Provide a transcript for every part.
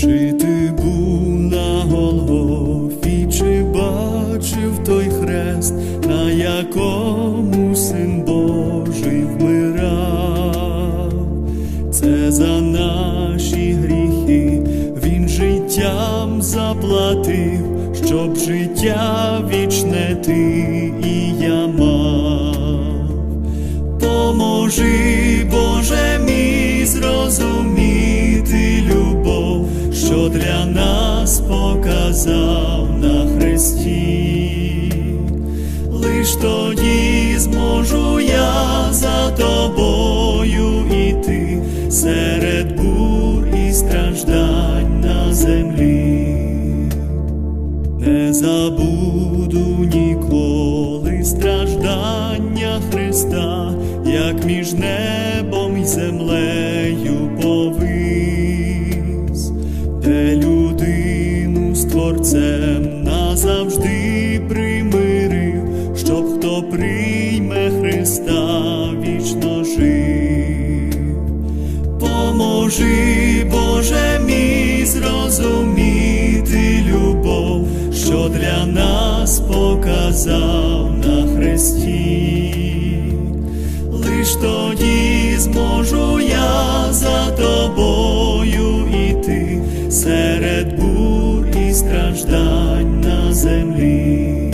Чи був на Голгофі, чи бачив той хрест, на якому син Божий вмирав? Це за наші гріхи, він життям заплатив, щоб життя вічне ти і я мав. Поможи. Для нас показав на хресті. Лиш тоді зможу я за тобою іти серед бур і страждань на землі. Не забуду ніколи страждання Христа, як між небом і землею Творцем назавжди примирив, щоб хто прийме Христа вічно жив. Поможи, Боже мій, зрозуміти любов, що для нас показав на хресті. Лиш тоді зможу страждань на землі.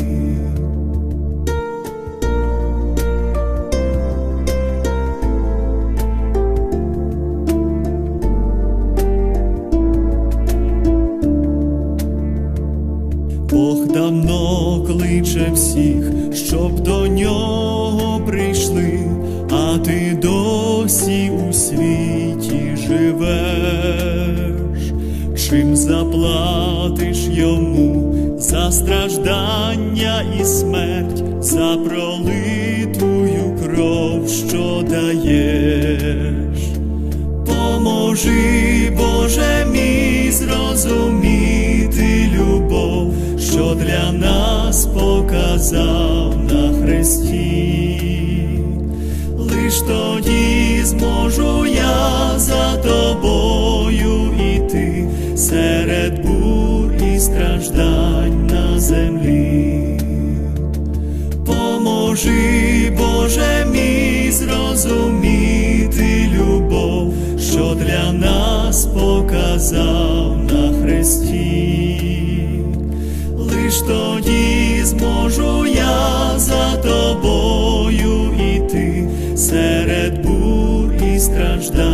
Бог давно кличе всіх, щоб до нього прийшли, а ти досі у світі страждання і смерть, за пролитую кров, що даєш. Поможи, Боже мій, зрозуміти любов, що для нас показав на хресті. Лиш тоді зможу я за тобою іти серед бур і страждань Поможи, Боже мій, зрозуміти любов, що для нас показав на Христі, Лиш тоді зможу я за тобою іти серед бур і страждань.